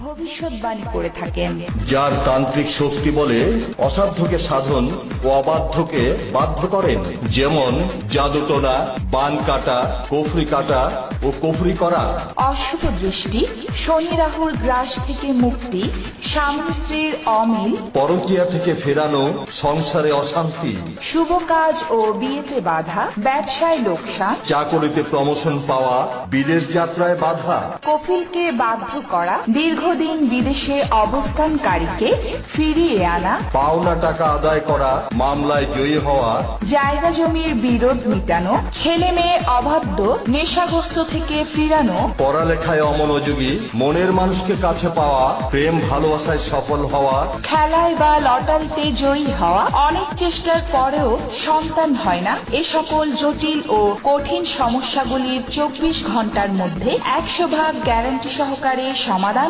ভবিষ্যৎবাণী করে থাকেন। যার তান্ত্রিক শক্তি বলে অসাধ্যকে সাধন ও অবাধ্যকে বাধ্য করেন। যেমন জাদুটোনা বান কাটা কফরি কাটা ও কফরি করা। অশুভ দৃষ্টি শনি রাহুর গ্রাস থেকে মুক্তি স্বামী স্ত্রীর অমিল। পরকীয়া থেকে ফেরানো সংসারে অশান্তি। শুভ কাজ ও বিয়েতে বাধা ব্যবসায় লোকসান। চাকরিতে প্রমোশন পাওয়া বিদেশ যাত্রায় বাধা। কফিলকে বাধ্য করা দীর্ঘদিন বিদেশে অবস্থানকারীকে ফিরিয়ে আনা পাওনা টাকা আদায় করা মামলায় জয়ী হওয়া জায়গা জমির বিরোধ মিটানো ছেলে মেয়ে অবাধ্য নেশাগ্রস্ত থেকে ফিরানো পড়ালেখায় অমনোযোগী মনের মানুষকে কাছে পাওয়া প্রেম ভালোবাসায় সফল হওয়া খেলায় বা লটারিতে জয়ী হওয়া অনেক চেষ্টার পরেও সন্তান হয় না। এ সকল জটিল ও কঠিন সমস্যাগুলির চব্বিশ ঘণ্টার মধ্যে একশো ভাগ গ্যারান্টি সহকারে সমাধান